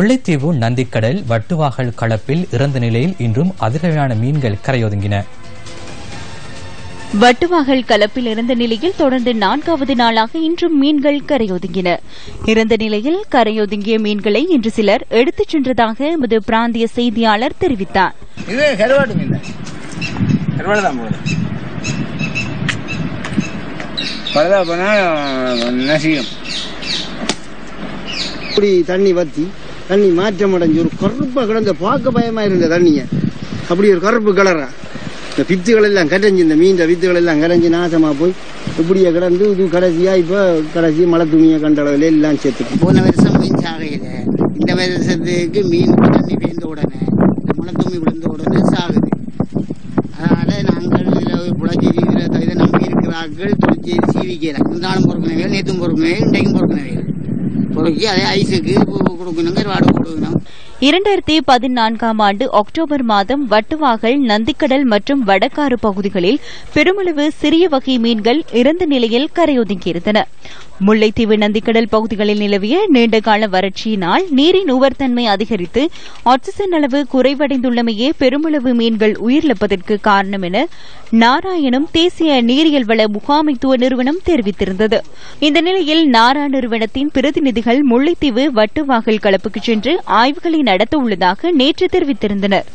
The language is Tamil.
முல்லைத்தீவு நந்திக்கடல் வட்டுவாகல் களப்பில் இறந்த நிலையில் இன்றும் அதிரடியான மீன்கள் கரையொதுங்கின. வட்டுவாகல் கலப்பில் இருந்த நிலையில் தொடர்ந்து நான்காவது நாளாக இன்றும் மீன்கள் கரையொதுங்கின. இறந்த நிலையில் கரையொதுங்கிய மீன்களை இன்று சிலர் எடுத்துச் சென்றதாக எமது பிராந்திய செய்தியாளர் தெரிவித்தார். இப்படி தண்ணி வத்தி தண்ணி மாற்றம் அடைஞ்சு ஒரு கருப்பா கிடந்த பார்க்க பயமா இருந்த தண்ணிய. அப்படி ஒரு கருப்பு கலரா இந்த பித்துகள் எல்லாம் கரைஞ்சி இந்த மீன் வித்துகள் எல்லாம் கரைஞ்சி நாசமா போய் இப்படியே கிடந்து இது கடைசியா இப்ப கடைசி மழை துணியை கண்ட அளவுல எல்லாம் சேர்த்து போன வருஷம் மீன் சாகையில. இந்த வருஷத்துக்கு மீன் தண்ணி பெய்ந்த உடனே மழை துணி விழுந்த உடனே சாகுது. அதனால நாங்கள் இதில் தவிர இதில் இதை நம்பி இருக்கிறார்கள். துளச்சி சீவிக்கலாம் முந்தாலும் பொறுக்கினவைகள் நேற்றும் பொறுக்கினவைகள் இன்றைக்கும் பொறுக்கினவைகள் பொறுக்கி அதே ஐஸுக்கு கொடுக்கணுங்க வாடகை கொடுக்கணும் இரண்டாயிரத்தி பதினான்காம் ஆண்டு அக்டோபர் மாதம் வட்டுவாகல் நந்திக்கடல் மற்றும் வடக்காறு பகுதிகளில் பெருமளவு சிறிய வகை மீன்கள் இறந்த நிலையில் கரையொதுங்கியிருந்தன. முல்லைத்தீவு நந்திக்கடல் பகுதிகளில் நிலவிய நீண்டகால வறட்சியினால் நீரின் உவர்த்தன்மை அதிகரித்து ஆக்சிஜன் அளவு குறைவடைந்துள்ளமையே பெருமளவு மீன்கள் உயிரிழப்பதற்கு காரணம் என நாராயணம் தேசிய நீரியல் வள முகாமைத்துவ நிறுவனம் தெரிவித்திருந்தது. இந்த நிலையில் நாரா நிறுவனத்தின் பிரதிநிதிகள் முல்லைத்தீவு வட்டுவாகல் கலப்புக்கு சென்று ஆய்வுகளை நடத்த உள்ளதாக நேற்று தெரிவித்திருந்தனர்.